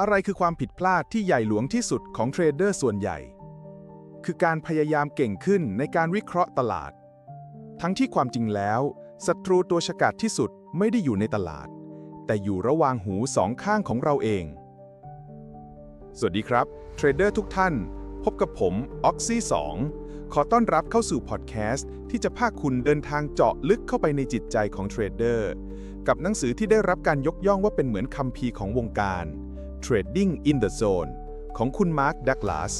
อะไรคือความผิดพลาดที่ใหญ่หลวงที่สุดของเทรดเดอร์ส่วนใหญ่ คือการพยายามเก่งขึ้นในการวิเคราะห์ตลาด ทั้งที่ความจริงแล้วศัตรูตัวฉกาจที่สุดไม่ได้อยู่ในตลาด แต่อยู่ระหว่างหูสองข้างของเราเอง สวัสดีครับเทรดเดอร์ทุกท่าน พบกับผมออกซี่2ขอต้อนรับเข้าสู่พอดแคสต์ที่จะพาคุณเดินทางเจาะลึกเข้าไปในจิตใจของเทรดเดอร์กับหนังสือที่ได้รับการยกย่องว่าเป็นเหมือนคัมภีร์ของวงการ Trading in the Zone ของคุณมาร์คดักลาส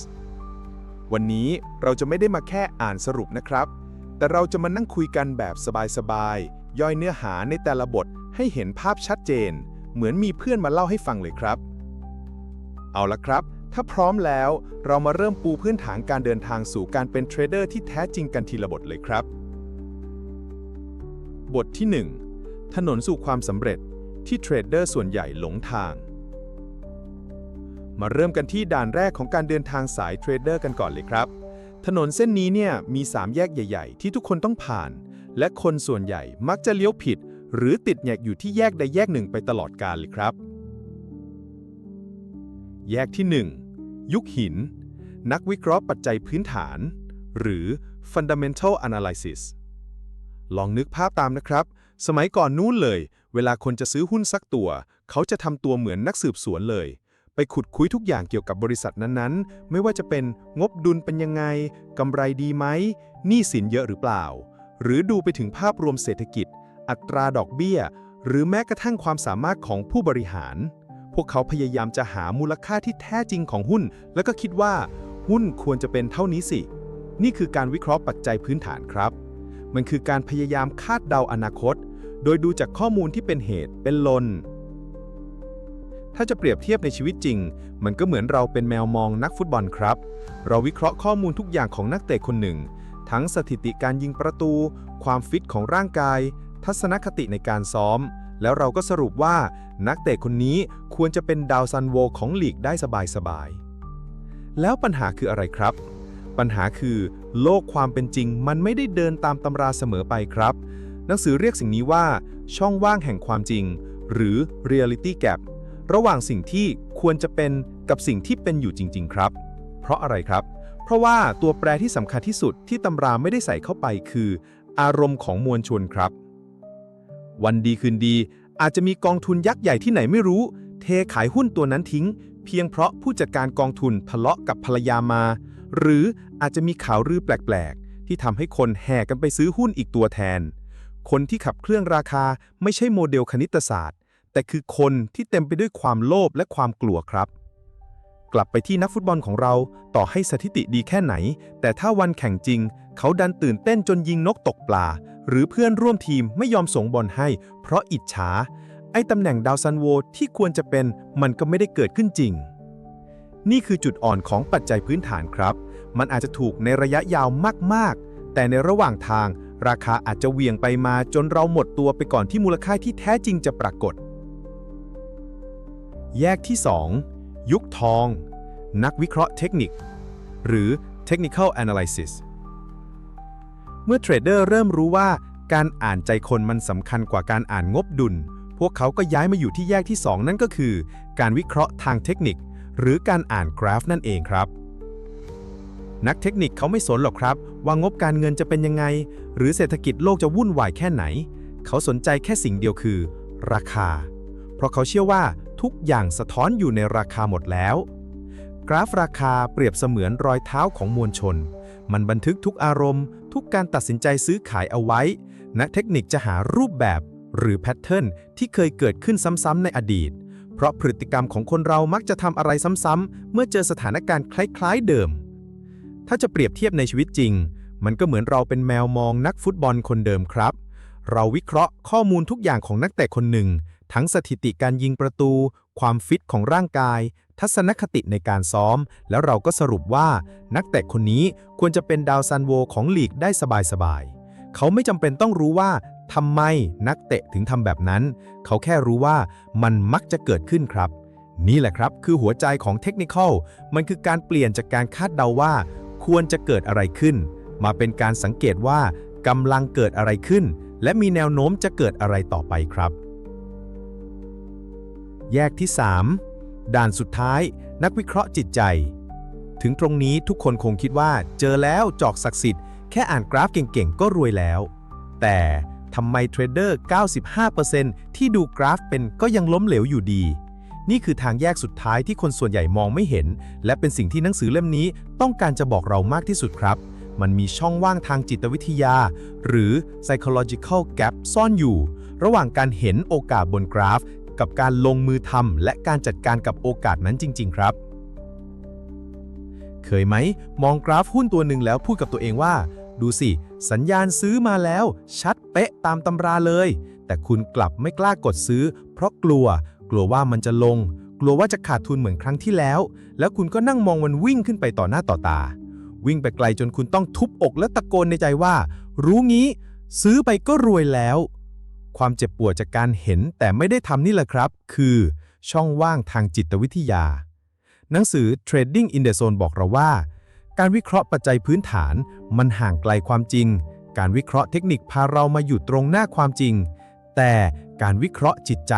วันนี้เราจะไม่ได้มาแค่อ่านสรุปนะครับ แต่เราจะมานั่งคุยกันแบบสบายๆ ย่อยเนื้อหาในแต่ละบทให้เห็นภาพชัดเจน เหมือนมีเพื่อนมาเล่าให้ฟังเลยครับ เอาละครับ ถ้าพร้อมแล้วเรามาเริ่มปูพื้นฐานการเดินทางสู่การเป็นเทรดเดอร์ที่แท้จริงกันทีละบทเลยครับ บทที่ 1 ถนนสู่ความสำเร็จที่เทรดเดอร์ส่วนใหญ่หลงทาง มาเริ่มกันที่ด่านแรกของการเดินทางสายเทรดเดอร์กันก่อนเลยครับ ถนนเส้นนี้เนี่ยมี 3 แยกใหญ่ ๆ ที่ทุกคนต้องผ่าน และคนส่วนใหญ่มักจะเลี้ยวผิด หรือติดแยกอยู่ที่แยกใดแยกหนึ่งไปตลอดกาลเลยครับ แยกที่ 1 ยุคหิน นักวิเคราะห์ปัจจัยพื้นฐาน หรือ fundamental analysis ลองนึกภาพตามนะครับ สมัยก่อนนู้นเลย เวลาคนจะซื้อหุ้นสักตัว เขาจะทำตัวเหมือนนักสืบสวนเลย ไปขุดคุยทุกอย่างเกี่ยวกับบริษัทนั้นๆ ไม่ว่าจะเป็นงบดุลเป็นยังไงกำไรดีไหมหนี้สินเยอะหรือเปล่า หรือดูไปถึงภาพรวมเศรษฐกิจ อัตราดอกเบี้ย หรือแม้กระทั่งความสามารถของผู้บริหาร พวกเขาพยายามจะหามูลค่าที่แท้จริงของหุ้น แล้วก็คิดว่า หุ้นควรจะเป็นเท่านี้สิ นี่คือการวิเคราะห์ปัจจัยพื้นฐานครับ มันคือการพยายามคาดเดาอนาคต โดยดูจากข้อมูลที่เป็นเหตุเป็นลน ถ้าจะเปรียบเทียบในชีวิตจริง มันก็เหมือนเราเป็นแมวมองนักฟุตบอลครับ เราวิเคราะห์ข้อมูลทุกอย่างของนักเตะคนหนึ่ง ทั้งสถิติการยิงประตู ความฟิตของร่างกาย ทัศนคติในการซ้อม แล้วเราก็สรุปว่านักเตะคนนี้ควรจะเป็นดาวซันโวของลีกได้สบายๆ แล้วปัญหาคืออะไรครับ ปัญหาคือ โลกความเป็นจริงมันไม่ได้เดินตามตำราเสมอไปครับ หนังสือเรียกสิ่งนี้ว่า ช่องว่างแห่งความจริง หรือ reality gap ระหว่างสิ่งที่ควรจะเป็นกับสิ่งที่เป็นอยู่จริง ๆ ครับ เพราะอะไรครับ เพราะว่าตัวแปรที่สำคัญที่สุดที่ตำราไม่ได้ใส่เข้าไปคือ อารมณ์ของมวลชนครับ วันดีคืนดี อาจจะมีกองทุนยักษ์ใหญ่ที่ไหนไม่รู้ เทขายหุ้นตัวนั้นทิ้ง เพียงเพราะผู้จัดการกองทุนทะเลาะกับภรรยามา หรืออาจจะมีข่าวลือแปลกๆ ที่ทำให้คนแห่กันไปซื้อหุ้นอีกตัวแทน คนที่ขับเครื่องราคาไม่ใช่โมเดลคณิตศาสตร์ แต่คือคนที่เต็มไปด้วยความโลภและความกลัวครับ กลับไปที่นักฟุตบอลของเราต่อให้สถิติดีแค่ไหน แต่ถ้าวันแข่งจริง เขาดันตื่นเต้นจนยิงนกตกปลา หรือเพื่อนร่วมทีมไม่ยอมส่งบอลให้ เพราะอิจฉา ไอ้ตำแหน่งดาวซันโวที่ควรจะเป็นมันก็ไม่ได้เกิดขึ้นจริง นี่คือจุดอ่อนของปัจจัยพื้นฐานครับ มันอาจจะถูกในระยะยาวมากๆ แต่ในระหว่างทาง ราคาอาจจะเวียงไปมาจนเราหมดตัวไปก่อนที่มูลค่าที่แท้จริงจะปรากฏ แยกที่ 2 ยุคทอง นักวิเคราะห์เทคนิค หรือ technical analysis เมื่อเทรดเดอร์เริ่มรู้ว่าการอ่านใจคนมันสำคัญกว่าการอ่านงบดุล พวกเขาก็ย้ายมาอยู่ที่แยกที่ 2 นั่นก็คือ การวิเคราะห์ทางเทคนิค หรือการอ่านกราฟนั่นเองครับ นักเทคนิคเขาไม่สนหรอกครับ ว่างบการเงินจะเป็นยังไง หรือเศรษฐกิจโลกจะวุ่นวายแค่ไหน เขาสนใจแค่สิ่งเดียวคือ ราคา เพราะเขาเชื่อว่า ทุกอย่างสะท้อนอยู่ในราคาหมดแล้ว กราฟราคาเปรียบเสมือนรอยเท้าของมวลชน มันบันทึกทุกอารมณ์ ทุกการตัดสินใจซื้อขายเอาไว้นักเทคนิคจะหารูปแบบหรือแพทเทิร์นที่เคยเกิดขึ้นซ้ำๆในอดีต เพราะพฤติกรรมของคนเรามักจะทำอะไรซ้ำๆเมื่อเจอสถานการณ์คล้ายๆเดิม ถ้าจะเปรียบเทียบในชีวิตจริง มันก็เหมือนเราเป็นแมวมองนักฟุตบอลคนเดิมครับ เราวิเคราะห์ข้อมูลทุกอย่างของนักเตะคนหนึ่ง ทั้งสถิติการยิงประตู ความฟิตของร่างกาย ทัศนคติในการซ้อม แล้วเราก็สรุปว่านักเตะคนนี้ควรจะเป็นดาวซันโวของลีกได้สบายๆ เขาไม่จำเป็นต้องรู้ว่าทำไมนักเตะถึงทำแบบนั้น เขาแค่รู้ว่ามันมักจะเกิดขึ้นครับ นี่แหละครับคือหัวใจของเทคนิคอลมันคือการเปลี่ยนจากการคาดเดาว่า ควรจะเกิดอะไรขึ้น มาเป็นการสังเกตว่ากำลังเกิดอะไรขึ้น และมีแนวโน้มจะเกิดอะไรต่อไปครับ แยกที่ 3 ด่านสุดท้าย นักวิเคราะห์จิตใจ ถึงตรงนี้ทุกคนคงคิดว่า เจอแล้วจอกศักดิ์สิทธิ์แค่อ่านกราฟเก่งๆ ก็รวยแล้ว แต่ทำไมเทรดเดอร์ 95%ที่ดูกราฟเป็นก็ยังล้มเหลวอยู่ดี นี่คือทางแยกสุดท้ายที่คนส่วนใหญ่มองไม่เห็น และเป็นสิ่งที่หนังสือเล่มนี้ต้องการจะบอกเรามากที่สุดครับ มันมีช่องว่างทางจิตวิทยา หรือ psychological gap ซ่อนอยู่ ระหว่างการเห็นโอกาสบนกราฟ กับการลงมือทำและการจัดการกับโอกาสนั้นจริง ๆ ครับ เคยไหม มองกราฟหุ้นตัวหนึ่งแล้วพูดกับตัวเองว่า ดูสิ สัญญาณซื้อมาแล้ว ชัดเป๊ะตามตำราเลย แต่คุณกลับไม่กล้ากดซื้อ เพราะกลัว กลัวว่ามันจะลง กลัวว่าจะขาดทุนเหมือนครั้งที่แล้ว แล้วคุณก็นั่งมองมันวิ่งขึ้นไปต่อหน้าต่อตา วิ่งไปไกลจนคุณต้องทุบอกและตะโกนในใจว่า รู้งี้ ซื้อไปก็รวยแล้ว ความเจ็บปวดจากการเห็นแต่ไม่ได้ทำนี่แหละครับ คือช่องว่างทางจิตวิทยา หนังสือ Trading in the Zone บอกเราว่า การวิเคราะห์ปัจจัยพื้นฐาน มันห่างไกลความจริง การวิเคราะห์เทคนิคพาเรามาอยู่ตรงหน้าความจริง แต่การวิเคราะห์จิตใจ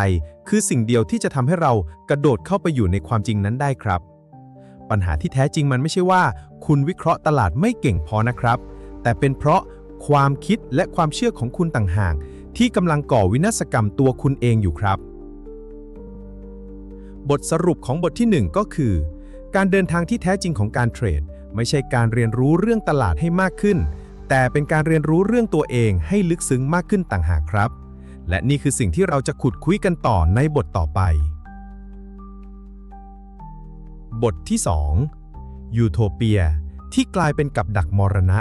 คือสิ่งเดียวที่จะทำให้เรากระโดดเข้าไปอยู่ในความจริงนั้นได้ครับ ปัญหาที่แท้จริงมันไม่ใช่ว่า คุณวิเคราะห์ตลาดไม่เก่งพอนะครับ แต่เป็นเพราะความคิดและความเชื่อของคุณต่างหาก ที่กำลังก่อวินาศกรรมตัวคุณเองอยู่ครับ บทสรุปของบทที่ 1 ก็คือ การเดินทางที่แท้จริงของการเทรด ไม่ใช่การเรียนรู้เรื่องตลาดให้มากขึ้น แต่เป็นการเรียนรู้เรื่องตัวเองให้ลึกซึ้งมากขึ้นต่างหากครับ และนี่คือสิ่งที่เราจะขุดคุยกันต่อในบทต่อไป บทที่ 2 ยูโทเปีย ที่กลายเป็นกับดักมรณะ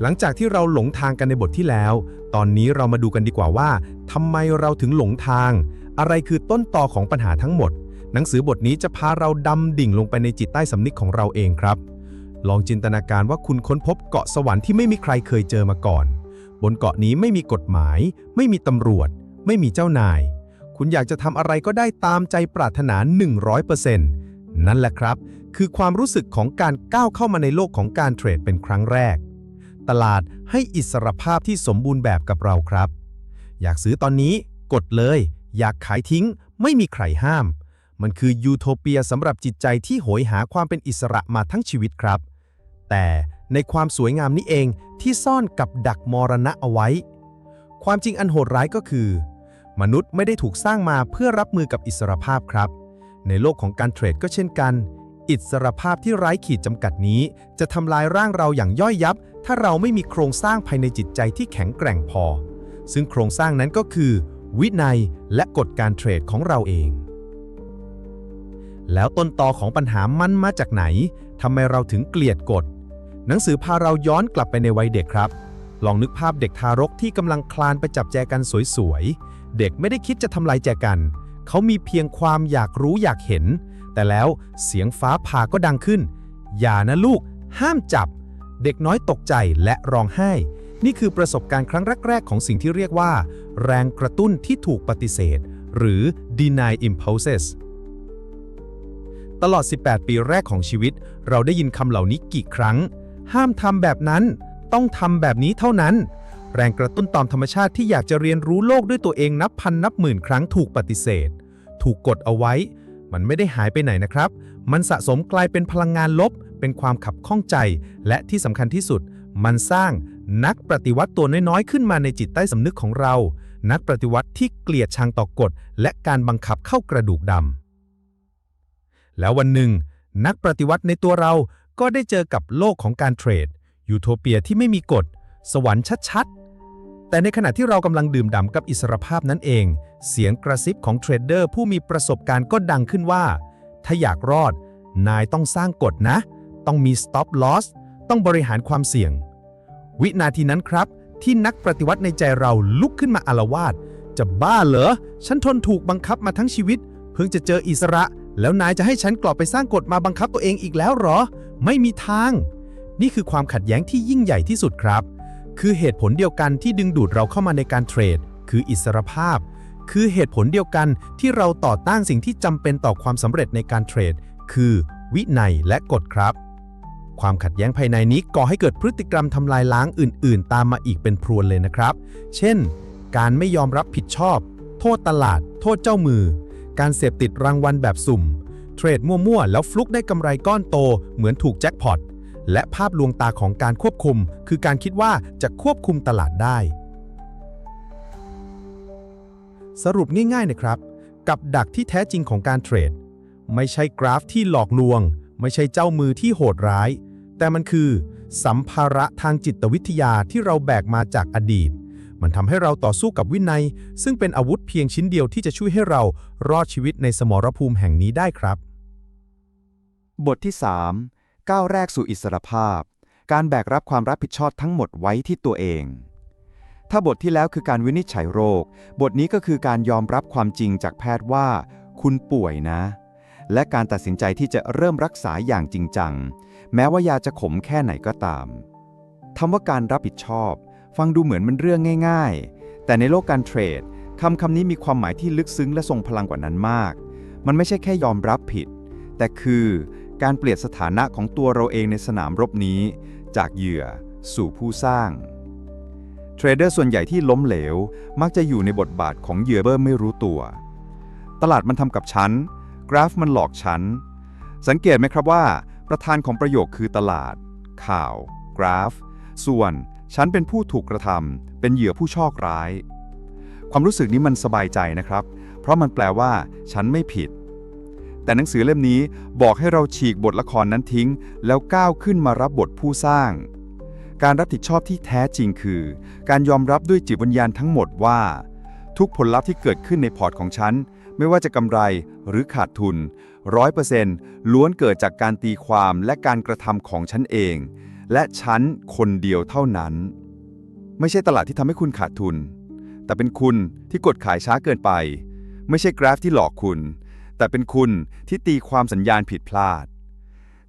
หลังจากที่เราหลงทางกันในบทที่แล้ว ตอนนี้เรามาดูกันดีกว่าว่าทำไมเราถึงหลงทาง อะไรคือต้นตอของปัญหาทั้งหมด หนังสือบทนี้จะพาเราดำดิ่งลงไปในจิตใต้สำนึกของเราเองครับ ลองจินตนาการว่าคุณค้นพบเกาะสวรรค์ที่ไม่มีใครเคยเจอมาก่อน บนเกาะนี้ไม่มีกฎหมาย ไม่มีตำรวจ ไม่มีเจ้านาย คุณอยากจะทำอะไรก็ได้ตามใจปรารถนา 100%นั่นแหละครับ คือความรู้สึกของการก้าวเข้ามาในโลกของการเทรดเป็นครั้งแรก ตลาดให้อิสรภาพที่สมบูรณ์แบบกับเราครับ อยากซื้อตอนนี้กดเลย อยากขายทิ้ง ไม่มีใครห้าม มันคือยูโทเปียสำหรับจิตใจที่โหยหาความเป็นอิสระมาทั้งชีวิตครับ แต่ในความสวยงามนี้เองที่ซ่อนกับดักมรณะเอาไว้ ความจริงอันโหดร้ายก็คือ มนุษย์ไม่ได้ถูกสร้างมาเพื่อรับมือกับอิสรภาพครับ ในโลกของการเทรดก็เช่นกัน อิสรภาพที่ไร้ขีดจำกัดนี้ จะทำลายร่างเราอย่างย่อยยับ ถ้าเราไม่มีโครงสร้างภายในจิตใจที่แข็งแกร่งพอ ซึ่งโครงสร้างนั้นก็คือ วินัยและกฎการเทรดของเราเอง แล้วต้นตอของปัญหามันมาจากไหนทำไมเราถึงเกลียดกฎ หนังสือพาเราย้อนกลับไปในวัยเด็กครับ ลองนึกภาพเด็กทารกที่กำลังคลานไปจับแจกันสวยๆ เด็กไม่ได้คิดจะทำลายแจกัน เขามีเพียงความอยากรู้อยากเห็น แต่แล้วเสียงฟ้าผ่าก็ดังขึ้น อย่านะลูก ห้ามจับ เด็กน้อยตกใจและร้องไห้ นี่คือประสบการณ์ครั้งแรก ๆ ของสิ่งที่เรียกว่า แรงกระตุ้นที่ถูกปฏิเสธ หรือ deny impulses ตลอด 18 ปีแรกของชีวิต เราได้ยินคำเหล่านี้กี่ครั้ง ห้ามทำแบบนั้น ต้องทำแบบนี้เท่านั้น แรงกระตุ้นตามธรรมชาติที่อยากจะเรียนรู้โลกด้วยตัวเองนับพันนับหมื่นครั้งถูกปฏิเสธ ถูกกดเอาไว้ มันไม่ได้หายไปไหนนะครับ มันสะสมกลายเป็นพลังงานลบ เป็นความขับข้องใจ และที่สำคัญที่สุด มันสร้างนักปฏิวัติตัวน้อยๆ ขึ้นมาในจิตใต้สำนึกของเรา นักปฏิวัติที่เกลียดชังต่อกฎ และการบังคับเข้ากระดูกดำแล้ววันหนึ่ง นักปฏิวัติในตัวเราก็ได้เจอกับโลกของการเทรด ยูโทเปียที่ไม่มีกฎ สวรรค์ชัดๆ แต่ในขณะที่เรากำลังดื่มด่ำกับอิสรภาพนั้นเอง เสียงกระซิบของเทรดเดอร์ผู้มีประสบการณ์ก็ดังขึ้นว่า ถ้าอยากรอด นายต้องสร้างกฎนะ ต้องมี stop loss ต้องบริหารความเสี่ยง วินาทีนั้นครับ ที่นักปฏิวัติในใจเราลุกขึ้นมาอารวาสจะบ้าเหรอ ฉันทนถูกบังคับมาทั้งชีวิต เพิ่งจะเจออิสระ แล้วนายจะให้ฉันกลับไปสร้างกฎมาบังคับตัวเองอีกแล้วหรอ ไม่มีทาง นี่คือความขัดแย้งที่ยิ่งใหญ่ที่สุดครับ คือเหตุผลเดียวกันที่ดึงดูดเราเข้ามาในการเทรด คืออิสรภาพ คือเหตุผลเดียวกันที่เราต่อต้านสิ่งที่จำเป็นต่อความสำเร็จในการเทรด คือวินัยและกฎครับ ความขัดแย้งภายในนี้ก่อให้เกิดพฤติกรรมทำลายล้างอื่น ๆ ตามมาอีกเป็นพรวนเลยนะครับ เช่น การไม่ยอมรับผิดชอบ โทษตลาด โทษเจ้ามือ การเสพติดรางวัลแบบสุ่ม เทรดมั่ว ๆ แล้วฟลุกได้กำไรก้อนโต เหมือนถูกแจ็คพอต และภาพลวงตาของการควบคุม คือการคิดว่าจะควบคุมตลาดได้ สรุปง่ายๆนะครับ กับดักที่แท้จริงของการเทรด ไม่ใช่กราฟที่หลอกลวง ไม่ใช่เจ้ามือที่โหดร้าย แต่มันคือ สัมภาระทางจิตวิทยาที่เราแบกมาจากอดีต มันทำให้เราต่อสู้กับวินัย ซึ่งเป็นอาวุธเพียงชิ้นเดียวที่จะช่วยให้เรารอดชีวิตในสมรภูมิแห่งนี้ได้ครับ บทที่ 3 ก้าวแรกสู่อิสรภาพ การแบกรับความรับผิดชอบทั้งหมดไว้ที่ตัวเอง ถ้าบทที่แล้วคือการวินิจฉัยโรค บทนี้ก็คือการยอมรับความจริงจากแพทย์ว่า คุณป่วยนะ และการตัดสินใจที่จะเริ่มรักษาอย่างจริงจัง แม้ว่ายาจะขมแค่ไหนก็ตามคำว่าการรับผิดชอบ ฟังดูเหมือนมันเรื่องง่าย ๆ แต่ในโลกการเทรดคำคำนี้มีความหมายที่ลึกซึ้งและทรงพลังกว่านั้นมาก มันไม่ใช่แค่ยอมรับผิด แต่คือ การเปลี่ยนสถานะของตัวเราเองในสนามรบนี้ จากเหยื่อสู่ผู้สร้าง เทรดเดอร์ส่วนใหญ่ที่ล้มเหลว มักจะอยู่ในบทบาทของเหยื่อเบอร์ไม่รู้ตัว ตลาดมันทำกับฉัน กราฟมันหลอกฉัน สังเกตไหมครับว่า ประธานของประโยคคือตลาด ข่าว กราฟ ส่วนฉันเป็นผู้ถูกกระทำเป็นเหยื่อผู้โชคร้าย ความรู้สึกนี้มันสบายใจนะครับ เพราะมันแปลว่า ฉันไม่ผิด แต่หนังสือเล่มนี้บอกให้เราฉีกบทละครนั้นทิ้ง แล้วก้าวขึ้นมารับบทผู้สร้าง การรับผิดชอบที่แท้จริงคือ การยอมรับด้วยจิตวิญญาณทั้งหมดว่า ทุกผลลัพธ์ที่เกิดขึ้นในพอร์ตของฉัน ไม่ว่าจะกำไรหรือขาดทุนร้อยเปอร์เซนต์ล้วนเกิดจากการตีความและการกระทำของฉันเอง และฉันคนเดียวเท่านั้น ไม่ใช่ตลาดที่ทำให้คุณขาดทุน แต่เป็นคุณที่กดขายช้าเกินไป ไม่ใช่กราฟที่หลอกคุณ แต่เป็นคุณที่ตีความสัญญาณผิดพลาด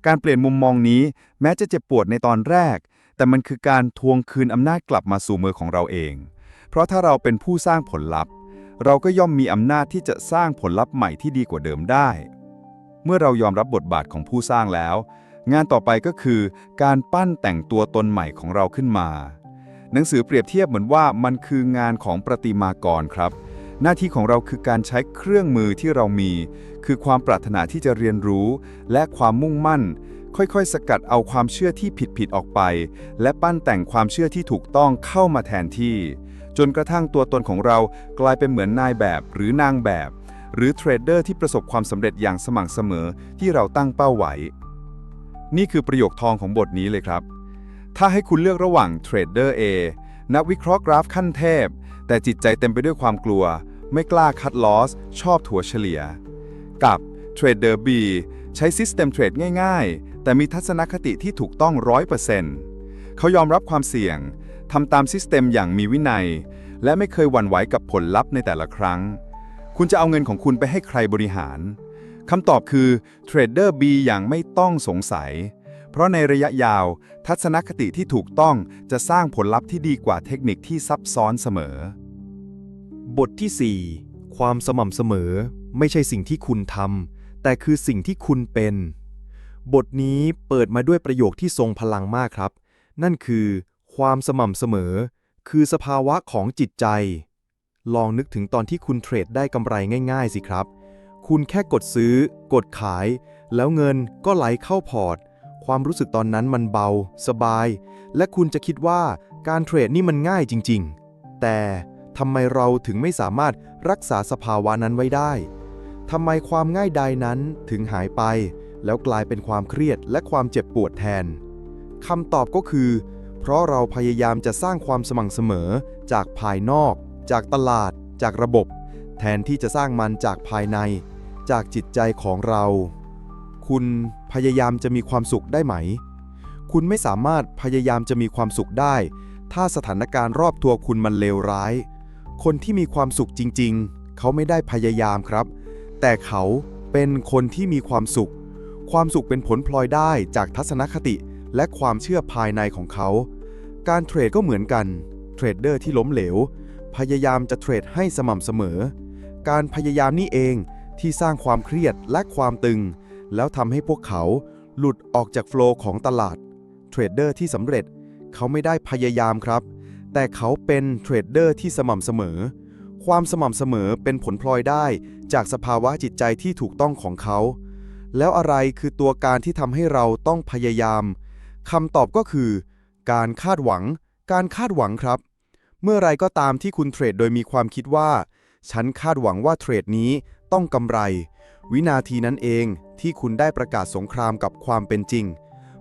การเปลี่ยนมุมมองนี้แม้จะเจ็บปวดในตอนแรก แต่มันคือการทวงคืนอำนาจกลับมาสู่มือของเราเอง เพราะถ้าเราเป็นผู้สร้างผลลัพธ์ เราก็ย่อมมีอำนาจที่จะสร้างผลลัพธ์ใหม่ที่ดีกว่าเดิมได้ เมื่อเรายอมรับบทบาทของผู้สร้างแล้ว งานต่อไปก็คือ การปั้นแต่งตัวตนใหม่ของเราขึ้นมา หนังสือเปรียบเทียบเหมือนว่ามันคืองานของประติมากรครับ หน้าที่ของเราคือการใช้เครื่องมือที่เรามี คือความปรารถนาที่จะเรียนรู้ และความมุ่งมั่น ค่อยๆ สกัดเอาความเชื่อที่ผิดๆออกไป และปั้นแต่งความเชื่อที่ถูกต้องเข้ามาแทนที่ จนกระทั่งตัวตนของเรากลายเป็นเหมือนนายแบบหรือนางแบบ หรือเทรดเดอร์ที่ประสบความสำเร็จอย่างสม่ำเสมอที่เราตั้งเป้าไว้ นี่คือประโยคทองของบทนี้เลยครับ ถ้าให้คุณเลือกระหว่างเทรดเดอร์ A นักวิเคราะห์กราฟขั้นเทพ แต่จิตใจเต็มไปด้วยความกลัว ไม่กล้าคัดลอส ชอบถัวเฉลี่ย กับเทรดเดอร์ B ใช้ซิสเต็มเทรดง่ายๆ แต่มีทัศนคติที่ถูกต้อง 100%เขายอมรับความเสี่ยงทำตามซิสเต็มอย่างมีวินัย และไม่เคยหวั่นไหวกับผลลัพธ์ในแต่ละครั้ง คุณจะเอาเงินของคุณไปให้ใครบริหารคำตอบคือเทรดเดอร์ B อย่างไม่ต้องสงสัย เพราะในระยะยาว ทัศนคติที่ถูกต้องจะสร้างผลลัพธ์ที่ดีกว่าเทคนิคที่ซับซ้อนเสมอ บทที่ 4 ความสม่ำเสมอ ไม่ใช่สิ่งที่คุณทำแต่คือสิ่งที่คุณเป็น บทนี้เปิดมาด้วยประโยคที่ทรงพลังมากครับ นั่นคือ ความสม่ำเสมอ คือสภาวะของจิตใจ ลองนึกถึงตอนที่คุณเทรดได้กำไรง่าย ๆ สิครับ คุณแค่กดซื้อ กดขาย แล้วเงินก็ไหลเข้าพอร์ต ความรู้สึกตอนนั้นมันเบา สบาย และคุณจะคิดว่าการเทรดนี่มันง่ายจริง ๆ แต่ทำไมเราถึงไม่สามารถรักษาสภาวะนั้นไว้ได้ทำไมความง่ายดายนั้นถึงหายไป แล้วกลายเป็นความเครียดและความเจ็บปวดแทนคำตอบก็คือ เพราะเราพยายามจะสร้างความสม่ำเสมอ จากภายนอก จากตลาด จากระบบ แทนที่จะสร้างมันจากภายใน จากจิตใจของเรา คุณพยายามจะมีความสุขได้ไหม คุณไม่สามารถพยายามจะมีความสุขได้ ถ้าสถานการณ์รอบตัวคุณมันเลวร้าย คนที่มีความสุขจริง ๆ เขาไม่ได้พยายามครับ แต่เขาเป็นคนที่มีความสุข ความสุขเป็นผลพลอยได้จากทัศนคติและความเชื่อภายในของเขา การเทรดก็เหมือนกัน เทรดเดอร์ที่ล้มเหลว พยายามจะเทรดให้สม่ำเสมอ การพยายามนี่เองที่สร้างความเครียดและความตึง แล้วทำให้พวกเขาหลุดออกจากโฟล์ของตลาด เทรดเดอร์ที่สำเร็จเขาไม่ได้พยายามครับ แต่เขาเป็นเทรดเดอร์ที่สม่ำเสมอคความสม่ำเสมอเป็นผลพลอยได้จากสภาวะจิตใจที่ถูกต้องของเขา แล้วอะไรคือตัวการที่ทำให้เราต้องพยายามคำตอบก็คือ การคาดหวัง การคาดหวังครับ เมื่อไรก็ตามที่คุณเทรดโดยมีความคิดว่า ฉันคาดหวังว่าเทรดนี้ต้องกำไร วินาทีนั้นเอง ที่คุณได้ประกาศสงครามกับความเป็นจริง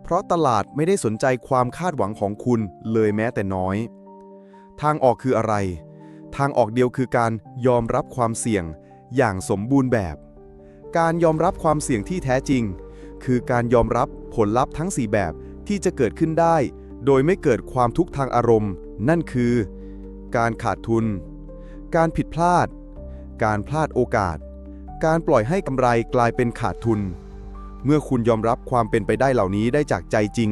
เพราะตลาดไม่ได้สนใจความคาดหวังของคุณเลยแม้แต่น้อย ทางออกคืออะไร ทางออกเดียวคือการยอมรับความเสี่ยงอย่างสมบูรณ์แบบ การยอมรับความเสี่ยงที่แท้จริง คือการยอมรับผลลัพธ์ทั้ง 4 แบบที่จะเกิดขึ้นได้ โดยไม่เกิดความทุกข์ทางอารมณ์ นั่นคือ การขาดทุน การผิดพลาด การพลาดโอกาส การปล่อยให้กำไรกลายเป็นขาดทุน เมื่อคุณยอมรับความเป็นไปได้เหล่านี้ได้จากใจจริง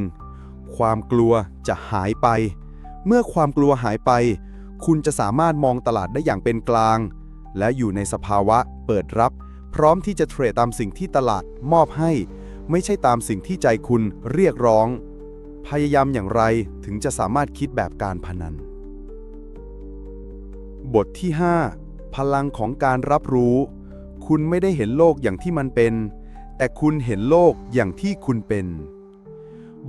ความกลัวจะหายไป เมื่อความกลัวหายไป คุณจะสามารถมองตลาดได้อย่างเป็นกลาง และอยู่ในสภาวะเปิดรับ พร้อมที่จะเทรดตามสิ่งที่ตลาดมอบให้ ไม่ใช่ตามสิ่งที่ใจคุณเรียกร้อง พยายามอย่างไรถึงจะสามารถคิดแบบการพนัน บทที่ 5 พลังของการรับรู้ คุณไม่ได้เห็นโลกอย่างที่มันเป็น แต่คุณเห็นโลกอย่างที่คุณเป็น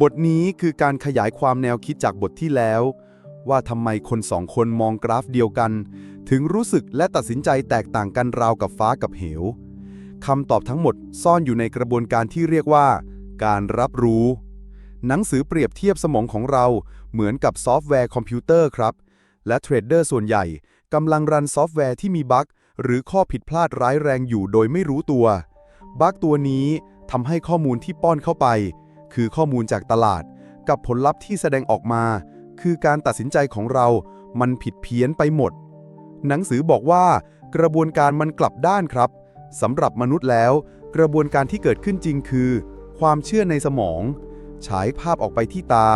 บทนี้คือการขยายความแนวคิดจากบทที่แล้ว ว่าทำไมคนสองคนมองกราฟเดียวกัน ถึงรู้สึกและตัดสินใจแตกต่างกันราวกับฟ้ากับเหวคำตอบทั้งหมดซ่อนอยู่ในกระบวนการที่เรียกว่า การรับรู้ หนังสือเปรียบเทียบสมองของเราเหมือนกับซอฟต์แวร์คอมพิวเตอร์ครับ และเทรดเดอร์ส่วนใหญ่กำลังรันซอฟต์แวร์ที่มีบั๊ก หรือข้อผิดพลาดร้ายแรงอยู่โดยไม่รู้ตัว บั๊กตัวนี้ทำให้ข้อมูลที่ป้อนเข้าไป คือข้อมูลจากตลาด กับผลลัพธ์ที่แสดงออกมา คือการตัดสินใจของเรา มันผิดเพี้ยนไปหมด หนังสือบอกว่า กระบวนการมันกลับด้านครับสำหรับมนุษย์แล้ว กระบวนการที่เกิดขึ้นจริงคือ ความเชื่อในสมอง ฉายภาพออกไปที่ตา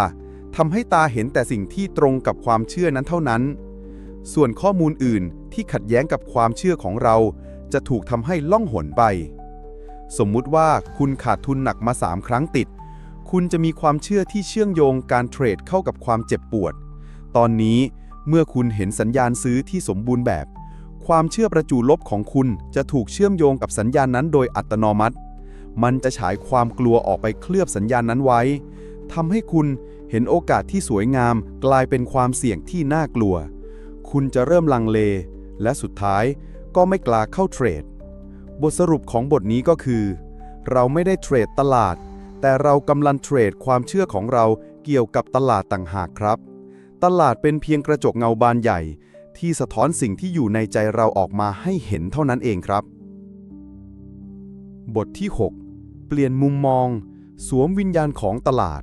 ทำให้ตาเห็นแต่สิ่งที่ตรงกับความเชื่อนั้นเท่านั้น ส่วนข้อมูลอื่น ที่ขัดแย้งกับความเชื่อของเรา จะถูกทำให้ล่องหนไป สมมุติว่าคุณขาดทุนหนักมา 3 ครั้งติด คุณจะมีความเชื่อที่เชื่อมโยงการเทรดเข้ากับความเจ็บปวด ตอนนี้เมื่อคุณเห็นสัญญาณซื้อที่สมบูรณ์แบบ ความเชื่อประจูลบของคุณจะถูกเชื่อมโยงกับสัญญาณนั้นโดยอัตโนมัติ มันจะฉายความกลัวออกไปเคลือบสัญญาณนั้นไว้ทำให้คุณเห็นโอกาสที่สวยงามกลายเป็นความเสี่ยงที่น่ากลัว คุณจะเริ่มลังเล และสุดท้ายก็ไม่กล้าเข้าเทรด บทสรุปของบทนี้ก็คือ เราไม่ได้เทรดตลาด แต่เรากำลังเทรดความเชื่อของเราเกี่ยวกับตลาดต่างหากครับ ตลาดเป็นเพียงกระจกเงาบานใหญ่ ที่สะท้อนสิ่งที่อยู่ในใจเราออกมาให้เห็นเท่านั้นเองครับ บทที่ 6 เปลี่ยนมุมมอง สวมวิญญาณของตลาด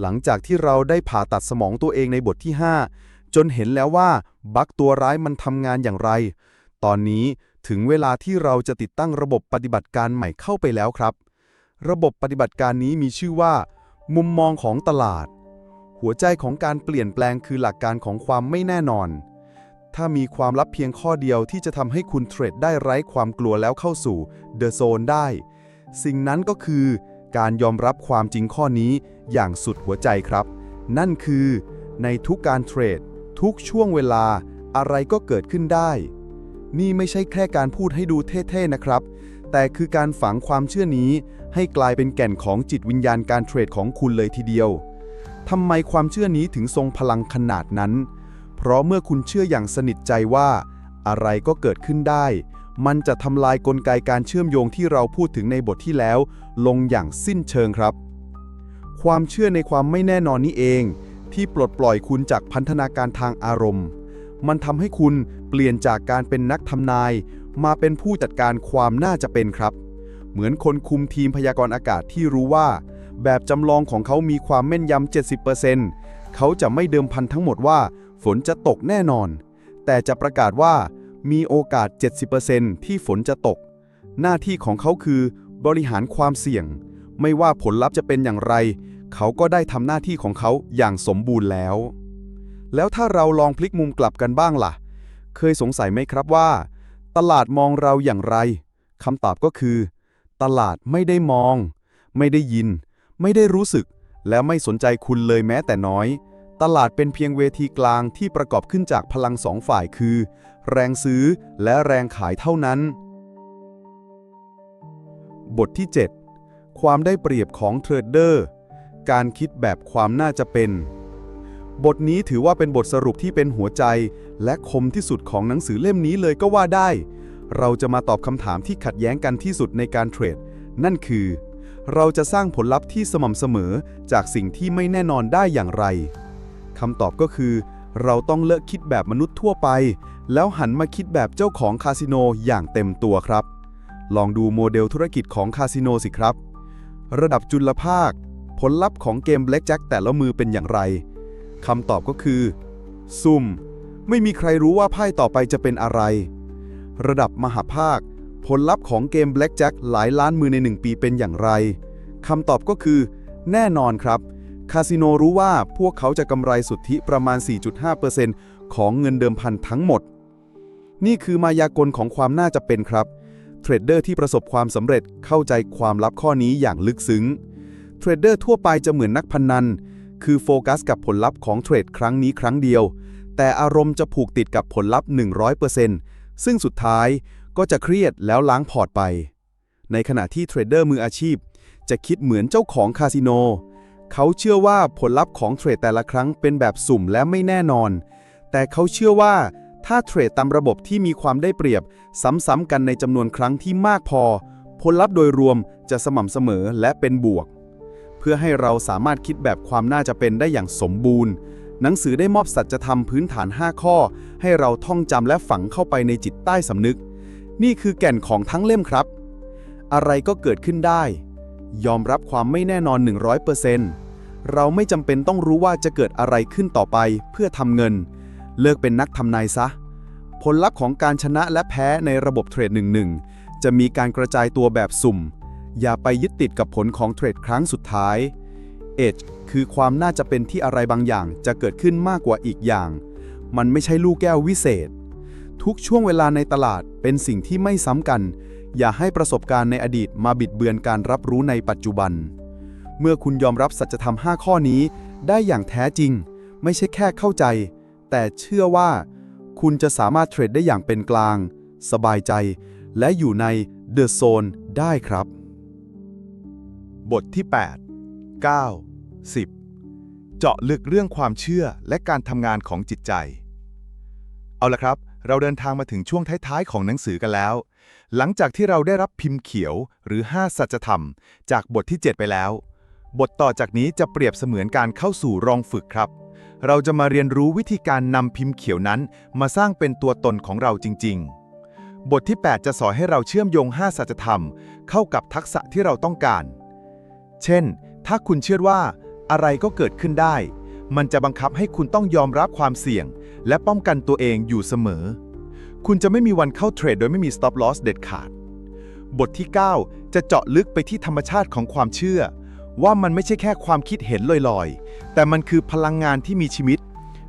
หลังจากที่เราได้ผ่าตัดสมองตัวเองในบทที่ 5 จนเห็นแล้วว่า บั๊กตัวร้ายมันทำงานอย่างไร ตอนนี้ถึงเวลาที่เราจะติดตั้งระบบปฏิบัติการใหม่เข้าไปแล้วครับ ระบบปฏิบัติการนี้มีชื่อว่า มุมมองของตลาด หัวใจของการเปลี่ยนแปลงคือหลักการของความไม่แน่นอน ถ้ามีความลับเพียงข้อเดียวที่จะทำให้คุณเทรดได้ไร้ความกลัวแล้วเข้าสู่เดอะโซนได้ สิ่งนั้นก็คือ การยอมรับความจริงข้อนี้อย่างสุดหัวใจครับ นั่นคือ ในทุกการเทรด ทุกช่วงเวลาอะไรก็เกิดขึ้นได้ นี่ไม่ใช่แค่การพูดให้ดูเท่ๆนะครับ แต่คือการฝังความเชื่อนี้ให้กลายเป็นแก่นของจิตวิญญาณการเทรดของคุณเลยทีเดียวทำไมความเชื่อนี้ถึงทรงพลังขนาดนั้น เพราะเมื่อคุณเชื่ออย่างสนิทใจว่า อะไรก็เกิดขึ้นได้ มันจะทำลายกลไกการเชื่อมโยงที่เราพูดถึงในบทที่แล้ว ลงอย่างสิ้นเชิงครับ ความเชื่อในความไม่แน่นอนนี้เอง ที่ปลดปล่อยคุณจากพันธนาการทางอารมณ์ มันทำให้คุณเปลี่ยนจากการเป็นนักทำนาย มาเป็นผู้จัดการความน่าจะเป็นครับ เหมือนคนคุมทีมพยากรณ์อากาศที่รู้ว่า แบบจำลองของเขามีความแม่นยำ 70%เขาจะไม่เดิมพันทั้งหมดว่า ฝนจะตกแน่นอน แต่จะประกาศว่า มีโอกาส 70%ที่ฝนจะตก หน้าที่ของเขาคือบริหารความเสี่ยง ไม่ว่าผลลัพธ์จะเป็นอย่างไร เขาก็ได้ทำหน้าที่ของเขาอย่างสมบูรณ์แล้ว แล้วถ้าเราลองพลิกมุมกลับกันบ้างล่ะ เคยสงสัยไหมครับว่า ตลาดมองเราอย่างไรคำตอบก็คือ ตลาดไม่ได้มอง ไม่ได้ยิน ไม่ได้รู้สึก และไม่สนใจคุณเลยแม้แต่น้อย ตลาดเป็นเพียงเวทีกลางที่ประกอบขึ้นจากพลังสองฝ่ายคือ แรงซื้อและแรงขายเท่านั้น บทที่ 7 ความได้เปรียบของเทรดเดอร์ การคิดแบบความน่าจะเป็น บทนี้ถือว่าเป็นบทสรุปที่เป็นหัวใจ และคมที่สุดของหนังสือเล่มนี้เลยก็ว่าได้ เราจะมาตอบคำถามที่ขัดแย้งกันที่สุดในการเทรด นั่นคือ เราจะสร้างผลลัพธ์ที่สม่ำเสมอจากสิ่งที่ไม่แน่นอนได้อย่างไรคำตอบก็คือ เราต้องเลิกคิดแบบมนุษย์ทั่วไป แล้วหันมาคิดแบบเจ้าของคาสิโนอย่างเต็มตัวครับ ลองดูโมเดลธุรกิจของคาสิโนสิครับ ระดับจุลภาค ผลลัพธ์ของเกม Blackjack แต่ละมือเป็นอย่างไรคำตอบก็คือ ซุ่ม ไม่มีใครรู้ว่าไพ่ต่อไปจะเป็นอะไร ระดับมหาภาค ผลลัพธ์ของเกม Blackjack หลายล้านมือใน 1 ปีเป็นอย่างไรคำตอบก็คือ แน่นอนครับ คาสิโนรู้ว่าพวกเขาจะกำไรสุทธิประมาณ 4.5%ของเงินเดิมพันทั้งหมด นี่คือมายากลของความน่าจะเป็นครับ เทรดเดอร์ที่ประสบความสำเร็จเข้าใจความลับข้อนี้อย่างลึกซึ้ง เทรดเดอร์ทั่วไปจะเหมือนนักพนนัน คือโฟกัสกับผลลัพธ์ของเทรดครั้งนี้ครั้งเดียว แต่อารมณ์จะผูกติดกับผลลัพธ์ 100%ซึ่งสุดท้ายก็จะเครียดแล้วล้างพอร์ตไป ในขณะที่เทรดเดอร์มืออาชีพ จะคิดเหมือนเจ้าของคาสิโน เขาเชื่อว่าผลลัพธ์ของเทรดแต่ละครั้งเป็นแบบสุ่มและไม่แน่นอน แต่เขาเชื่อว่าถ้าเทรดตามระบบที่มีความได้เปรียบ ซ้ำๆกันในจำนวนครั้งที่มากพอ ผลลัพธ์โดยรวมจะสม่ำเสมอและเป็นบวก เพื่อให้เราสามารถคิดแบบความน่าจะเป็นได้อย่างสมบูรณ์ หนังสือได้มอบสัจธรรมพื้นฐาน 5 ข้อ ให้เราท่องจำและฝังเข้าไปในจิตใต้สำนึก นี่คือแก่นของทั้งเล่มครับ อะไรก็เกิดขึ้นได้ ยอมรับความไม่แน่นอน 100%เราไม่จำเป็นต้องรู้ว่าจะเกิดอะไรขึ้นต่อไปเพื่อทำเงิน เลิกเป็นนักทำนายซะ ผลลัพธ์ของการชนะและแพ้ในระบบเทรดหนึ่งจะมีการกระจายตัวแบบสุ่ม อย่าไปยึดติดกับผลของเทรดครั้งสุดท้าย Edge คือความน่าจะเป็นที่อะไรบางอย่างจะเกิดขึ้นมากกว่าอีกอย่าง มันไม่ใช่ลูกแก้ววิเศษ ทุกช่วงเวลาในตลาดเป็นสิ่งที่ไม่ซ้ำกัน อย่าให้ประสบการณ์ในอดีตมาบิดเบือนการรับรู้ในปัจจุบัน เมื่อคุณยอมรับสัจธรรม 5 ข้อนี้ได้อย่างแท้จริง ไม่ใช่แค่เข้าใจ แต่เชื่อว่า คุณจะสามารถเทรดได้อย่างเป็นกลาง สบายใจ และอยู่ใน The Zone ได้ครับ บทที่ 8 9 10 เจาะลึกเรื่องความเชื่อและการทำงานของจิตใจ เอาละครับ เราเดินทางมาถึงช่วงท้ายๆ ของหนังสือกันแล้ว หลังจากที่เราได้รับพิมพ์เขียวหรือ 5 สัจธรรม จากบทที่ 7 ไปแล้ว บทต่อจากนี้จะเปรียบเสมือนการเข้าสู่รองฝึกครับ เราจะมาเรียนรู้วิธีการนำพิมพ์เขียวนั้น มาสร้างเป็นตัวตนของเราจริง ๆบทที่ 8 จะสอนให้เราเชื่อมโยง 5 สัจธรรม เข้ากับทักษะที่เราต้องการ เช่น ถ้าคุณเชื่อว่าอะไรก็เกิดขึ้นได้ มันจะบังคับให้คุณต้องยอมรับความเสี่ยง และป้องกันตัวเองอยู่เสมอ คุณจะไม่มีวันเข้าเทรดโดยไม่มี stop loss เด็ดขาด บทที่ 9 จะเจาะลึกไปที่ธรรมชาติของความเชื่อ ว่ามันไม่ใช่แค่ความคิดเห็นลอยๆ แต่มันคือพลังงานที่มีชีวิต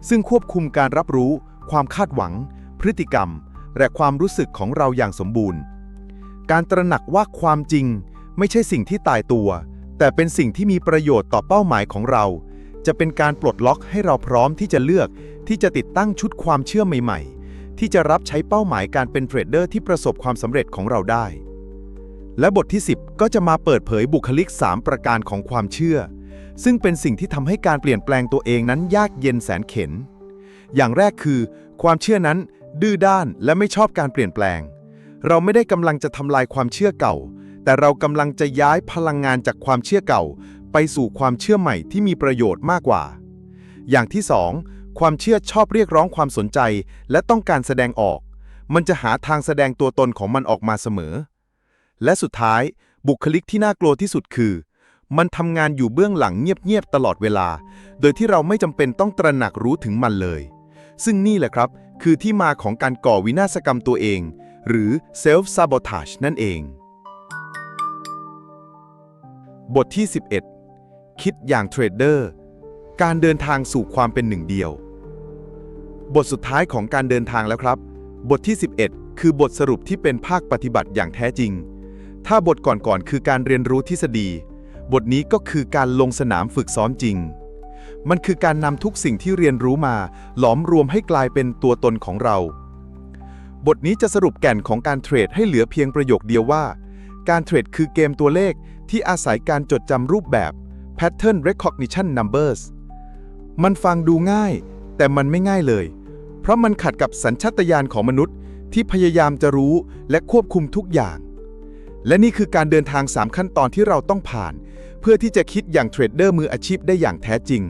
ซึ่งควบคุมการรับรู้ ความคาดหวัง พฤติกรรม และความรู้สึกของเราอย่างสมบูรณ์ การตระหนักว่าความจริง ไม่ใช่สิ่งที่ตายตัว แต่เป็นสิ่งที่มีประโยชน์ต่อเป้าหมายของเรา จะเป็นการปลดล็อกให้เราพร้อมที่จะเลือก ที่จะติดตั้งชุดความเชื่อใหม่ ๆ ที่จะรับใช้เป้าหมายการเป็นเทรดเดอร์ที่ประสบความสำเร็จของเราได้ และบทที่ 10 ก็จะมาเปิดเผยบุคลิก 3 ประการของความเชื่อ ซึ่งเป็นสิ่งที่ทำให้การเปลี่ยนแปลงตัวเองนั้นยากเย็นแสนเข็ญอย่างแรกคือ ความเชื่อนั้น ดื้อด้านและไม่ชอบการเปลี่ยนแปลง เราไม่ได้กำลังจะทำลายความเชื่อเก่า แต่เรากำลังจะย้ายพลังงานจากความเชื่อเก่า ไปสู่ความเชื่อใหม่ที่มีประโยชน์มากกว่า อย่างที่สองความเชื่อชอบเรียกร้องความสนใจ และต้องการแสดงออก มันจะหาทางแสดงตัวตนของมันออกมาเสมอ และสุดท้ายบุคลิกที่น่ากลัวที่สุดคือ มันทำงานอยู่เบื้องหลังเงียบๆตลอดเวลา โดยที่เราไม่จำเป็นต้องตระหนักรู้ถึงมันเลย ซึ่งนี่แหละครับ คือที่มาของการก่อวินาศกรรมตัวเอง หรือ self sabotage นั่นเอง บทที่ 11 คิดอย่างเทรดเดอร์ การเดินทางสู่ความเป็นหนึ่งเดียว บทสุดท้ายของการเดินทางแล้วครับ บทที่ 11 คือบทสรุปที่เป็นภาคปฏิบัติอย่างแท้จริง ถ้าบทก่อนๆคือการเรียนรู้ทฤษฎี บทนี้ก็คือการลงสนามฝึกซ้อมจริง มันคือการนำทุกสิ่งที่เรียนรู้มา หลอมรวมให้กลายเป็นตัวตนของเรา บทนี้จะสรุปแก่นของการเทรดให้เหลือเพียงประโยคเดียวว่า การเทรดคือเกมตัวเลข ที่อาศัยการจดจำรูปแบบ pattern recognition numbers มันฟังดูง่าย แต่มันไม่ง่ายเลย เพราะมันขัดกับสัญชาตญาณของมนุษย์ ที่พยายามจะรู้และควบคุมทุกอย่าง และนี่คือการเดินทาง 3 ขั้นตอนที่เราต้องผ่าน เพื่อที่จะคิดอย่างเทรดเดอร์มืออาชีพได้อย่างแท้จริง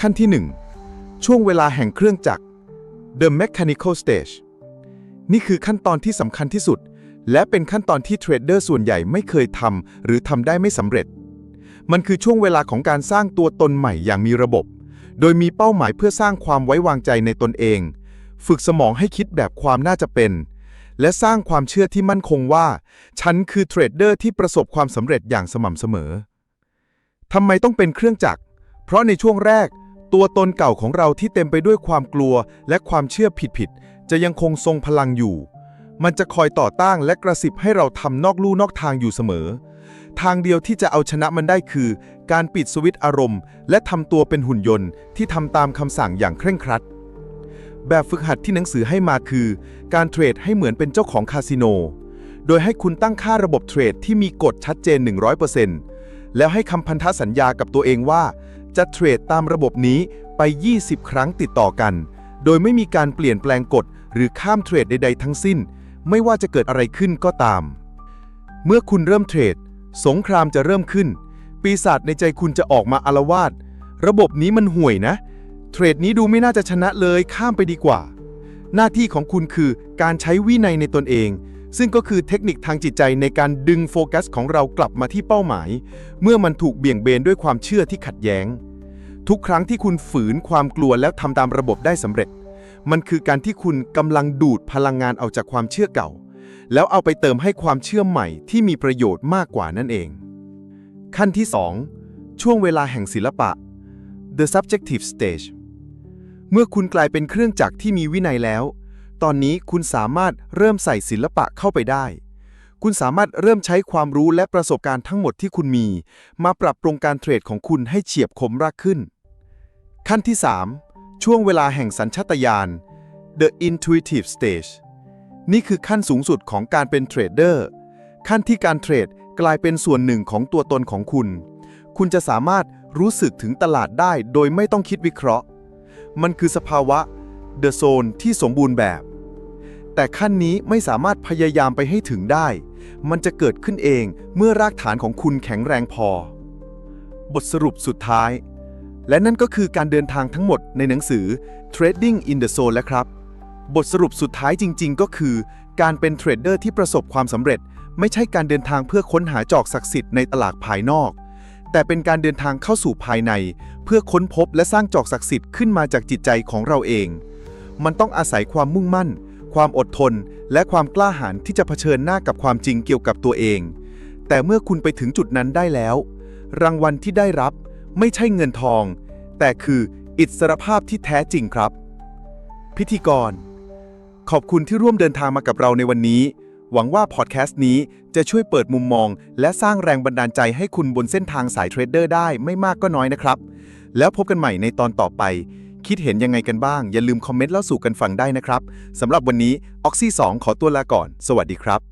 ขั้นที่ 1 ช่วงเวลาแห่งเครื่องจักร the mechanical stage นี่คือขั้นตอนที่สำคัญที่สุด และเป็นขั้นตอนที่เทรดเดอร์ส่วนใหญ่ไม่เคยทำหรือทำได้ไม่สำเร็จ มันคือช่วงเวลาของการสร้างตัวตนใหม่อย่างมีระบบ โดยมีเป้าหมายเพื่อสร้างความไว้วางใจในตนเอง ฝึกสมองให้คิดแบบความน่าจะเป็น และสร้างความเชื่อที่มั่นคงว่า ฉันคือเทรดเดอร์ที่ประสบความสำเร็จอย่างสม่ำเสมอทำไมต้องเป็นเครื่องจักร เพราะในช่วงแรก ตัวตนเก่าของเราที่เต็มไปด้วยความกลัว และความเชื่อผิดๆจะยังคงทรงพลังอยู่ มันจะคอยต่อต้านและกระสิบให้เราทำนอกลู่นอกทางอยู่เสมอ ทางเดียวที่จะเอาชนะมันได้คือ การปิดสวิตช์อารมณ์ และทำตัวเป็นหุ่นยนต์ที่ทำตามคำสั่งอย่างเคร่งครัด แบบฝึกหัดที่หนังสือให้มาคือ การเทรดให้เหมือนเป็นเจ้าของคาสิโน โดยให้คุณตั้งค่าระบบเทรดที่มีกฎชัดเจน 100%แล้วให้คำพันธสัญญากับตัวเองว่า จะเทรดตามระบบนี้ไป 20 ครั้งติดต่อกัน โดยไม่มีการเปลี่ยนแปลงกฎหรือข้ามเทรดใด ๆ ทั้งสิ้น ไม่ว่าจะเกิดอะไรขึ้นก็ตาม เมื่อคุณเริ่มเทรด สงครามจะเริ่มขึ้น ปีศาจในใจคุณจะออกมาอารวาสระบบนี้มันห่วยนะ เทรดนี้ดูไม่น่าจะชนะเลยข้ามไปดีกว่า หน้าที่ของคุณคือการใช้วินัยในตนเอง ซึ่งก็คือเทคนิคทางจิตใจในการดึงโฟกัสของเรากลับมาที่เป้าหมาย เมื่อมันถูกเบี่ยงเบนด้วยความเชื่อที่ขัดแย้ง ทุกครั้งที่คุณฝืนความกลัวแล้วทำตามระบบได้สำเร็จ มันคือการที่คุณกำลังดูดพลังงานออกจากความเชื่อเก่า แล้วเอาไปเติมให้ความเชื่อใหม่ที่มีประโยชน์มากกว่านั่นเอง ขั้นที่ 2 ช่วงเวลาแห่งศิลปะ the subjective stage เมื่อคุณกลายเป็นเครื่องจักรที่มีวินัยแล้ว ตอนนี้คุณสามารถเริ่มใส่ศิลปะเข้าไปได้ คุณสามารถเริ่มใช้ความรู้และประสบการณ์ทั้งหมดที่คุณมี มาปรับปรุงการเทรดของคุณให้เฉียบคมรากขึ้น ขั้นที่ 3 ช่วงเวลาแห่งสัญชาตญาณ the intuitive stage นี่คือขั้นสูงสุดของการเป็นเทรดเดอร์ ขั้นที่การเทรดกลายเป็นส่วนหนึ่งของตัวตนของคุณ คุณจะสามารถรู้สึกถึงตลาดได้โดยไม่ต้องคิดวิเคราะห์ มันคือสภาวะ the zone ที่สมบูรณ์แบบ แต่ขั้นนี้ไม่สามารถพยายามไปให้ถึงได้ มันจะเกิดขึ้นเองเมื่อรากฐานของคุณแข็งแรงพอ บทสรุปสุดท้าย และนั่นก็คือการเดินทางทั้งหมดในหนังสือ Trading in the Zone แล้วครับ บทสรุปสุดท้ายจริง ๆ ก็คือ การเป็นเทรดเดอร์ที่ประสบความสำเร็จ ไม่ใช่การเดินทางเพื่อค้นหาจอกศักดิ์สิทธิ์ในตลาดภายนอก แต่เป็นการเดินทางเข้าสู่ภายใน เพื่อค้นพบและสร้างจอกศักดิ์สิทธิ์ขึ้นมาจากจิตใจของเราเอง มันต้องอาศัยความมุ่งมั่น ความอดทน และความกล้าหาญที่จะเผชิญหน้ากับความจริงเกี่ยวกับตัวเอง แต่เมื่อคุณไปถึงจุดนั้นได้แล้ว รางวัลที่ได้รับ ไม่ใช่เงินทอง แต่คืออิสรภาพที่แท้จริงครับ พิธีกร ขอบคุณที่ร่วมเดินทางมากับเราในวันนี้ หวังว่าพอดแคสต์นี้จะช่วยเปิดมุมมอง และสร้างแรงบันดาลใจให้คุณบนเส้นทางสายเทรดเดอร์ได้ไม่มากก็น้อยนะครับ แล้วพบกันใหม่ในตอนต่อไป คิดเห็นยังไงกันบ้าง อย่าลืมคอมเมนต์เล่าสู่กันฟังได้นะครับสำหรับวันนี้ออกซี่2ขอตัวลาก่อน สวัสดีครับ